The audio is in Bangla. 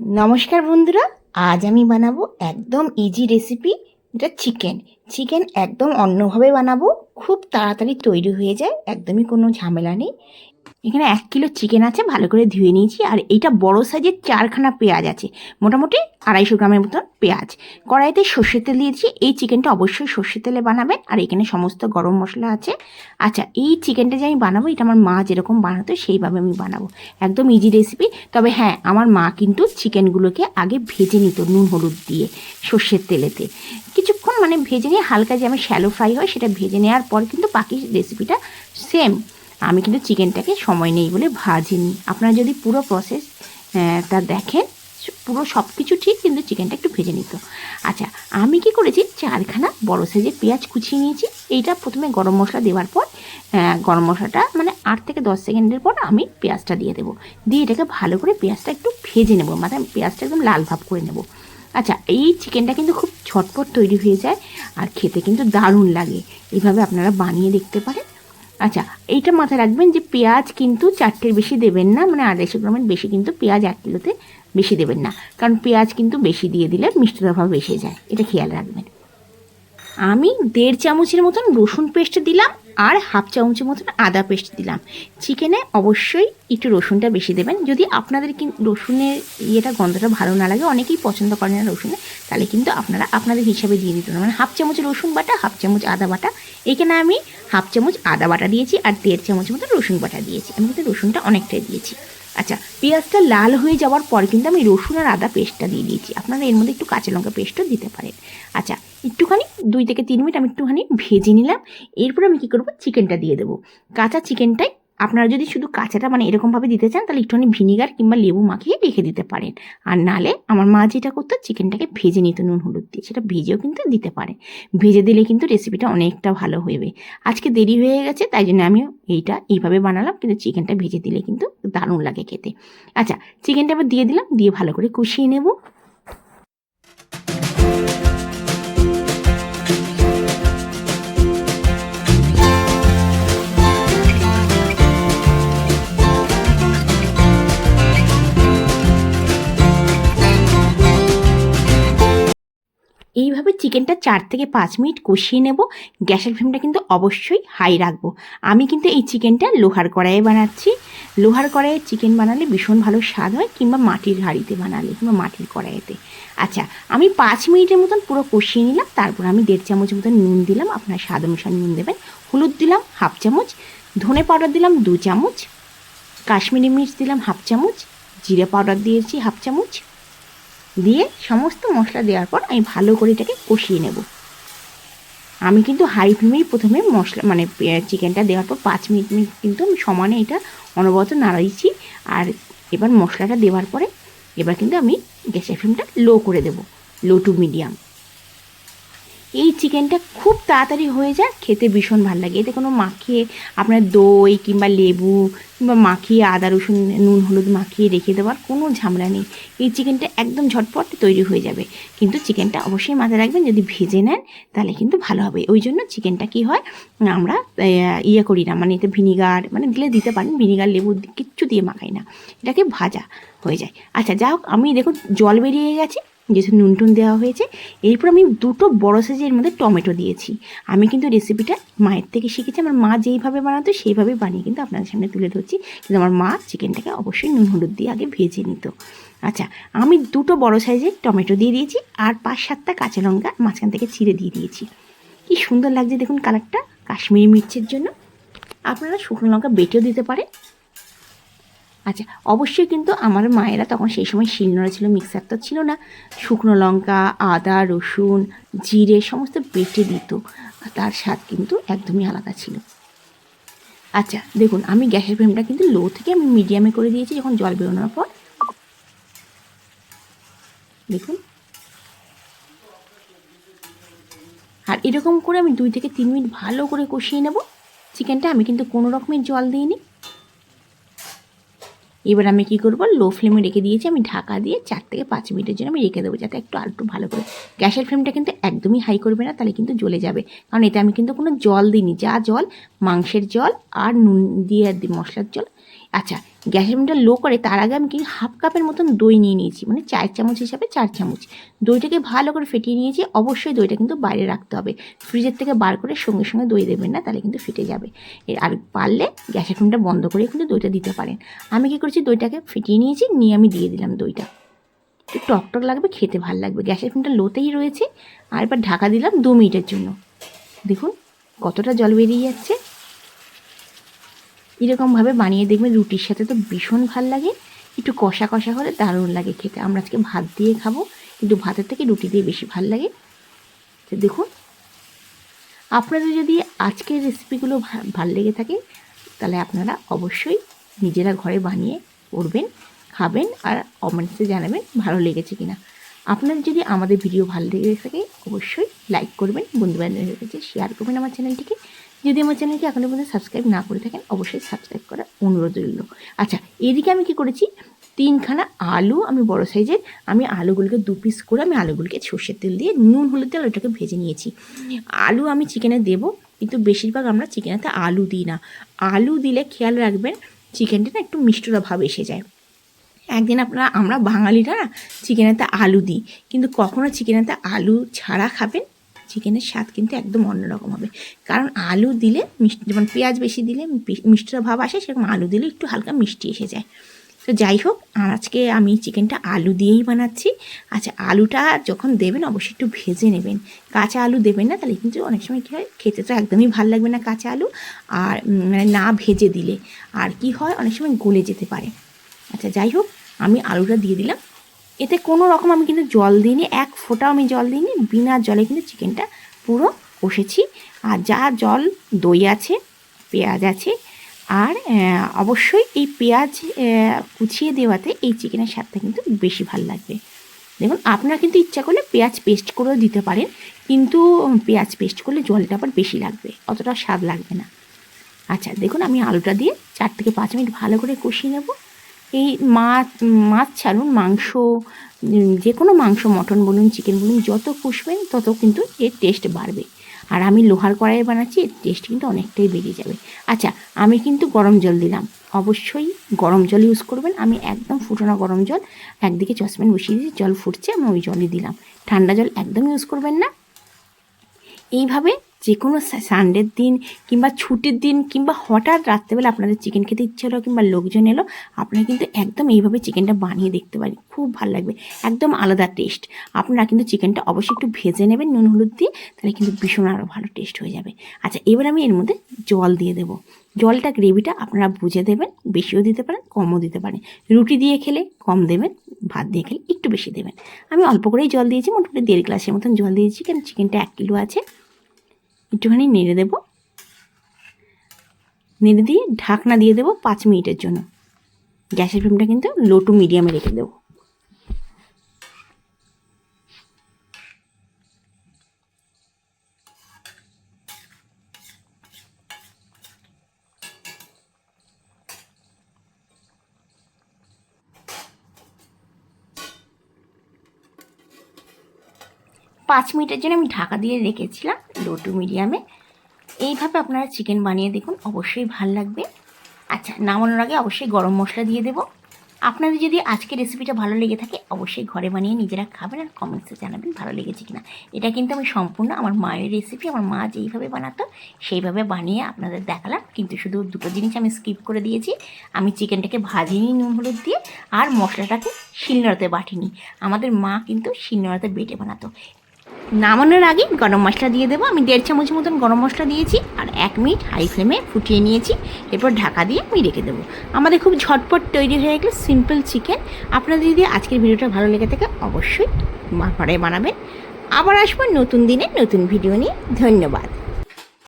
নমস্কার বন্ধুরা, আজ আমি বানাবো একদম ইজি রেসিপি এটা চিকেন চিকেন একদম অন্যভাবে বানাবো, খুব তাড়াতাড়ি তৈরি হয়ে যায়, একদমই কোনো ঝামেলা নেই। এখানে এক কিলো চিকেন আছে, ভালো করে ধুয়ে নিয়েছি। আর এইটা বড় সাইজের চারখানা পেঁয়াজ আছে, মোটামুটি আড়াইশো গ্রামের মতন পেঁয়াজ। কড়াইতে সর্ষের তেল দিয়েছি, এই চিকেনটা অবশ্যই সর্ষের তেলে বানাবেন। আর এখানে সমস্ত গরম মশলা আছে। আচ্ছা এই চিকেনটা যে আমি বানাবো, এটা আমার মা যেরকম বানাতো, সেইভাবে আমি বানাবো। একদম ইজি রেসিপি তবে হ্যাঁ আমার মা কিন্তু চিকেনগুলোকে আগে ভেজে নিত নুন, হলুদ দিয়ে সর্ষের তেলেতে। কিছুক্ষণ মানে ভেজে নিয়ে হালকা যে আমার শ্যালো ফ্রাই হয়, সেটা ভেজে নেওয়ার পর কিন্তু বাকি রেসিপিটা সেম আমি কিন্তু চিকেনটাকে সময় নেই বলে ভাজিনি। আপনারা যদি পুরো প্রসেস তা দেখেন, পুরো সব কিছু ঠিক, কিন্তু চিকেনটা একটু ভেজে নিত। আচ্ছা আমি কি করেছি? চারখানা বড় সাইজের পেঁয়াজ কুচিয়ে নিয়েছি। এইটা প্রথমে গরম মশলা দেওয়ার পর গরম মশলাটা মানে আট থেকে দশ সেকেন্ডের পর আমি পেঁয়াজটা দিয়ে দেবো। দিয়ে এটাকে ভালো করে পেঁয়াজটা একটু ভেজে নেব মানে পেঁয়াজটা একদম লাল ভাব করে নেব। আচ্ছা এই চিকেনটা কিন্তু খুব ঝটপট তৈরি হয়ে যায়, আর খেতে কিন্তু দারুণ লাগে। এইভাবে আপনারা বানিয়ে দেখতে পারেন। আচ্ছা এইটা মাথায় রাখবেন যে পেঁয়াজ কিন্তু চারটের বেশি দেবেন না মানে আড়াইশো গ্রামের বেশি কিন্তু পেঁয়াজ এক কিলোতে বেশি দেবেন না। কারণ পেঁয়াজ কিন্তু বেশি দিয়ে দিলে মিষ্টির অভাব এসে যায়, এটা খেয়াল রাখবেন। আমি দেড় চামচের মতন রসুন পেস্ট দিলাম আর হাফ চামচের মতন আদা পেস্ট দিলাম। চিকেনে অবশ্যই একটু রসুনটা বেশি দেবেন। যদি আপনাদের কি রসুনের ইয়েটা, গন্ধটা ভালো না লাগে, অনেকেই পছন্দ করেন না রসুনে, তাহলে কিন্তু আপনারা আপনাদের হিসাবে দিয়ে দিতে পারেন। মানে হাফ চামচ রসুন বাটা, হাফ চামচ আদা বাটা। এখানে আমি হাফ চামচ আদা বাটা দিয়েছি আর দেড় চামচের মতন রসুন বাটা দিয়েছি। আমি কিন্তু রসুনটা অনেকটাই দিয়েছি। আচ্ছা পেঁয়াজটা লাল হয়ে যাওয়ার পর কিন্তু আমি রসুন আর আদা পেস্টটা দিয়ে দিয়েছি। আপনারা এর মধ্যে একটু কাঁচা লঙ্কা পেস্টও দিতে পারেন। আচ্ছা একটুখানি, দুই থেকে তিন মিনিট আমি একটুখানি ভেজে নিলাম। এরপর আমি কী করব? চিকেনটা দিয়ে দেবো। কাঁচা চিকেনটাই আপনারা যদি শুধু কাঁচাটা মানে এরকমভাবে দিতে চান, তাহলে একটুখানি ভিনিগার কিংবা লেবু মাখিয়ে রেখে দিতে পারেন। আর নালে আমার মা যেটা করতো, চিকেনটাকে ভেজে নিত নুন হলুদ দিয়ে। সেটা ভেজেও কিন্তু দিতে পারে। ভেজে দিলে কিন্তু রেসিপিটা অনেকটা ভালো হবে আজকে দেরি হয়ে গেছে, তাই জন্য আমি এইটা এইভাবে বানালাম, কিন্তু চিকেনটা ভেজে দিলে কিন্তু দারুণ লাগে খেতে। আচ্ছা চিকেনটা আবার দিয়ে দিলাম, দিয়ে ভালো করে কষিয়ে নেব। চিকেনটা চার থেকে পাঁচ মিনিট কষিয়ে নেব। গ্যাসের ফ্লেমটা কিন্তু অবশ্যই হাই রাখব। আমি কিন্তু এই চিকেনটা লোহার কড়াইয়ে বানাচ্ছি। লোহার কড়াইয়ে চিকেন বানালে ভীষণ ভালো স্বাদ হয় কিংবা মাটির হাঁড়িতে বানালে কিংবা মাটির কড়াইতে আচ্ছা আমি পাঁচ মিনিটের মতন পুরো কষিয়ে নিলাম। তারপর আমি দেড় চামচ মতন নুন দিলাম। আপনার স্বাদ অনুসারে নুন দেবেন। হলুদ দিলাম হাফ চামচ। ধনে পাউডার দিলাম দু চামচ। কাশ্মীরি মির্চ দিলাম হাফ চামচ। জিরে পাউডার দিয়েছি হাফ চামচ। দিয়ে সমস্ত মশলা দেওয়ার পর আমি ভালো করে এটাকে কষিয়ে নেব। আমি কিন্তু হাই ফ্লেমেই প্রথমে মশলা মানে চিকেনটা দেওয়ার পর পাঁচ মিনিট মিনিট কিন্তু আমি সমানে এটা অনবরত নাড়াইছি আর এবার মশলাটা দেওয়ার পরে এবার কিন্তু আমি গ্যাসের ফ্লেমটা লো করে দেব, লো টু মিডিয়াম। এই চিকেনটা খুব তাড়াতাড়ি হয়ে যায়, খেতে ভীষণ ভালো লাগে। এতে কোনো মাখিয়ে আপনার দই কিংবা লেবু কিংবা মাখিয়ে আদা, রসুন, নুন, হলুদ মাখিয়ে রেখে দেওয়ার কোনো ঝামেলা নেই। এই চিকেনটা একদম ঝটপট তৈরি হয়ে যাবে। কিন্তু চিকেনটা অবশ্যই মাথায় রাখবেন, যদি ভেজে নেন তাহলে কিন্তু ভালো হবে। ওই জন্য চিকেনটা কি হয়, আমরা ইয়ে করি না। মানে এতে ভিনিগার মানে দিলে দিতে পারেন, ভিনিগার, লেবু কিচ্ছু দিয়ে মাখাই না। এটাকে ভাজা হয়ে যায়। আচ্ছা যা হোক, আমি দেখুন, জল বেরিয়ে গেছে। যেহেতু নুন টুন দেওয়া হয়েছে, এরপর আমি দুটো বড় সাইজের মধ্যে টমেটো দিয়েছি। আমি কিন্তু রেসিপিটা মায়ের থেকে শিখেছি, আমার মা যেইভাবে বানাতো সেইভাবে বানিয়ে কিন্তু আপনাদের সামনে তুলে ধরছি। কিন্তু আমার মা চিকেনটাকে অবশ্যই নুন হলুদ দিয়ে আগে ভেজে নিত। আচ্ছা আমি দুটো বড় সাইজের টমেটো দিয়ে দিয়েছি আর পাঁচ সাতটা কাঁচা লঙ্কা মাঝখান থেকে ছিঁড়ে দিয়ে দিয়েছি। কি সুন্দর লাগছে দেখুন কালারটা কাশ্মীরি মির্চের জন্য। আপনারা শুকনো লঙ্কা বেটেও দিতে পারেন। আচ্ছা অবশ্যই কিন্তু আমার মায়েরা তখন সেই সময় শিলনোড়া ছিল মিক্সার তো ছিল না। শুকনো লঙ্কা, আদা, রসুন, জিরে সমস্ত বেটে দিত। আর তার স্বাদ কিন্তু একদমই আলাদা ছিল। আচ্ছা দেখুন, আমি গ্যাসের ফ্লেমটা কিন্তু লো থেকে আমি মিডিয়ামে করে দিয়েছি যখন জল বেরোনোর পর। দেখুন। আর এরকম করে আমি দুই থেকে তিন মিনিট ভালো করে কষিয়ে নেব। চিকেনটা আমি কিন্তু কোনো রকমের জল দিইনি। এবার আমি কি করব? লো ফ্লেমে রেখে দিয়েছি, আমি ঢাকা দিয়ে চার থেকে পাঁচ মিনিটের জন্য আমি রেখে দেবো যাতে একটু আর একটু ভালো করে। গ্যাসের ফ্লেমটা কিন্তু একদমই হাই করবে না, তাহলে কিন্তু জ্বলে যাবে। কারণ এতে আমি কিন্তু কোনো জল দিইনি, যা জল মাংসের জল আর নুন দিয়ে মশলার জল আচ্ছা গ্যাসের ফ্লেমটা লো করে তার আগে আমি কিন্তু হাফ কাপের মতন দই নিয়ে নিয়েছি মানে চার চামচ হিসাবে চার চামচ। দইটাকে ভালো করে ফেটিয়ে নিয়েছি, অবশ্যই দইটা কিন্তু বাইরে রাখতে হবে। ফ্রিজের থেকে বার করে সঙ্গে সঙ্গে দই দেবেন না, তাহলে কিন্তু ফেটে যাবে। আর পারলে গ্যাসের ফ্লেমটা বন্ধ করে কিন্তু দইটা দিতে পারেন। আমি কী করেছি, দইটাকে ফেটিয়ে নিয়েছি, নিয়ে আমি দিয়ে দিলাম দইটা। একটু টক টক লাগবে, খেতে ভালো লাগবে। গ্যাসের ফ্লেমটা লোতেই রয়েছে, আর এবার ঢাকা দিলাম দু মিনিটের জন্য। দেখুন, কতটা জল বেরিয়ে যাচ্ছে। এরকমভাবে বানিয়ে দেখবেন রুটির সাথে তো ভীষণ ভালো লাগে। একটু কষা কষা হলে দারুণ লাগে খেতে। আমরা আজকে ভাত দিয়ে খাব, কিন্তু ভাতের থেকে রুটি দিয়ে বেশি ভালো লাগে। তো দেখুন, আপনাদের যদি আজকের রেসিপিগুলো ভালো লেগে থাকে, তাহলে আপনারা অবশ্যই নিজেরা ঘরে বানিয়ে করবেন, খাবেন আর কমেন্টসে জানাবেন ভালো লেগেছে কিনা। আপনার যদি আমাদের ভিডিও ভালো লেগে থাকে, অবশ্যই লাইক করবেন বন্ধু বান্ধবের কাছে শেয়ার করবেন আমার চ্যানেলটিকে। যদি আমার চ্যানেলটি এখনও পর্যন্ত সাবস্ক্রাইব না করে থাকেন, অবশ্যই সাবস্ক্রাইব করার অনুরোধ রইল। আচ্ছা এদিকে আমি কি করেছি? তিনখানা আলু আমি বড় সাইজের আমি আলুগুলোকে দু পিস করে আমি আলুগুলোকে সর্ষের তেল দিয়ে নুন, হলুদ তেল ওটাকে ভেজে নিয়েছি। আলু আমি চিকেনে দেবো, কিন্তু বেশিরভাগ আমরা চিকেনেতে আলু দিই না। আলু দিলে খেয়াল রাখবেন চিকেনটা না একটু মিষ্টরা ভাব এসে যায়। একদিন আপনারা, আমরা বাঙালিরা না চিকেনেতে আলু দিই, কিন্তু কখনো চিকেনেতে আলু ছাড়া খাবেন চিকেনের স্বাদ কিন্তু একদম অন্যরকম হবে। কারণ আলু দিলে মিষ্টি যেমন পেঁয়াজ বেশি দিলে মিষ্টির ভাব আসে, সেরকম আলু দিলে একটু হালকা মিষ্টি এসে যায়। তো যাই হোক, আজকে আমি চিকেনটা আলু দিয়েই বানাচ্ছি। আচ্ছা আলুটা যখন দেবেন অবশ্যই একটু ভেজে নেবেন। কাঁচা আলু দেবেন না, তাহলে কিন্তু অনেক সময় কী হয়, খেতে তো একদমই ভালো লাগবে না কাঁচা আলু। আর মানে না ভেজে দিলে। আর কি হয়, অনেক সময় গলে যেতে পারে। আচ্ছা যাই হোক, আমি আলুটা দিয়ে দিলাম। এতে কোনো রকম আমি কিন্তু জল দিইনি, এক ফোঁটাও আমি জল দিইনি, বিনা জলে কিন্তু চিকেনটা পুরো কষেছি। আর যা জল, দই আছে, পেঁয়াজ আছে, আর অবশ্যই এই পেঁয়াজ কুচিয়ে দেওয়াতে এই চিকেনের স্বাদটা কিন্তু বেশি ভালো লাগবে। দেখুন, আপনারা কিন্তু ইচ্ছা করলে পেঁয়াজ পেস্ট করেও দিতে পারেন, কিন্তু পেঁয়াজ পেস্ট করলে জলটা আবার বেশি লাগবে, অতটা স্বাদ লাগবে না। আচ্ছা দেখুন, আমি আলুটা দিয়ে চার থেকে পাঁচ মিনিট ভালো করে কষিয়ে নেব। এই মাছ মাছ ছাড়ুন, মাংস যে কোনো মাংস, মটন বলুন, চিকেন বলুন, যত কষবেন তত কিন্তু এর টেস্ট বাড়বে। আর আমি লোহার কড়াইয়ে বানাচ্ছি, এর টেস্ট কিন্তু অনেকটাই বেড়ে যাবে। আচ্ছা আমি কিন্তু গরম জল দিলাম। অবশ্যই গরম জল ইউজ করবেন। আমি একদম ফুটানো গরম জল, একদিকে চসপ্যান বসিয়ে দিয়েছি, জল ফুটছে, আমি ওই জলই দিলাম। ঠান্ডা জল একদম ইউজ করবেন না। এইভাবে যে কোনো সানডের দিন কিংবা ছুটির দিন কিংবা হঠাৎ রাত্রেবেলা আপনাদের চিকেন খেতে ইচ্ছে হলো কিংবা লোকজন এলো, আপনারা কিন্তু একদম এইভাবে চিকেনটা বানিয়ে দেখতে পারেন। খুব ভালো লাগবে। একদম আলাদা টেস্ট আপনারা কিন্তু চিকেনটা অবশ্যই একটু ভেজে নেবেন নুন, হলুদ দিয়ে, তাহলে কিন্তু ভীষণ আরও ভালো টেস্ট হয়ে যাবে। আচ্ছা এবার আমি এর মধ্যে জল দিয়ে দেবো। জলটা গ্রেভিটা আপনারা বুঝে দেবেন, বেশিও দিতে পারেন, কমও দিতে পারেন। রুটি দিয়ে খেলে কম দেবেন, ভাত দিয়ে খেলে একটু বেশি দেবেন। আমি অল্প করেই জল দিয়েছি, মোটামুটি দেড় গ্লাসের মতন জল দিয়েছি, কারণ চিকেনটা এক কিলো আছে। একটুখানি নেড়ে দেব। নেড়ে দিয়ে ঢাকনা দিয়ে দেবো পাঁচ মিনিটের জন্য। গ্যাসের ফ্লেমটা কিন্তু লো টু মিডিয়ামে রেখে দেবো। পাঁচ মিনিটের জন্য আমি ঢাকা দিয়ে রেখেছিলাম লো টু মিডিয়ামে। এইভাবে আপনারা চিকেন বানিয়ে দেখুন, অবশ্যই ভালো লাগবে। আচ্ছা নামানোর আগে অবশ্যই গরম মশলা দিয়ে দেবো। আপনাদের যদি আজকে রেসিপিটা ভালো লেগে থাকে, অবশ্যই ঘরে বানিয়ে নিজেরা খাবেন আর কমেন্টসে জানাবেন ভালো লেগেছে কিনা। এটা কিন্তু আমি সম্পূর্ণ আমার মায়ের রেসিপি আমার মা যেইভাবে বানাতো, সেইভাবে বানিয়ে আপনাদের দেখালাম। কিন্তু শুধু দুটো জিনিস আমি স্কিপ করে দিয়েছি। আমি চিকেনটাকে ভাজিনি নুন হলুদ দিয়ে আর মশলাটাকে শিলনোড়াতে বাটিনি। আমাদের মা কিন্তু শিলনোড়াতে বেটে বানাতো। নামানোর আগে গরম মশলা দিয়ে দেবো। আমি দেড় চামচ মতন গরম মশলা দিয়েছি আর এক মিনিট হাই ফ্লেমে ফুটিয়ে নিয়েছি। এরপর ঢাকা দিয়ে আমি রেখে দেবো। আমাদের খুব ঝটপট তৈরি হয়ে গেলো সিম্পল চিকেন। আপনাদের যদি আজকের ভিডিওটা ভালো লেগে থাকে, অবশ্যই ঘরে বানাবেন। আবার আসব নতুন দিনে নতুন ভিডিও নিয়ে। ধন্যবাদ।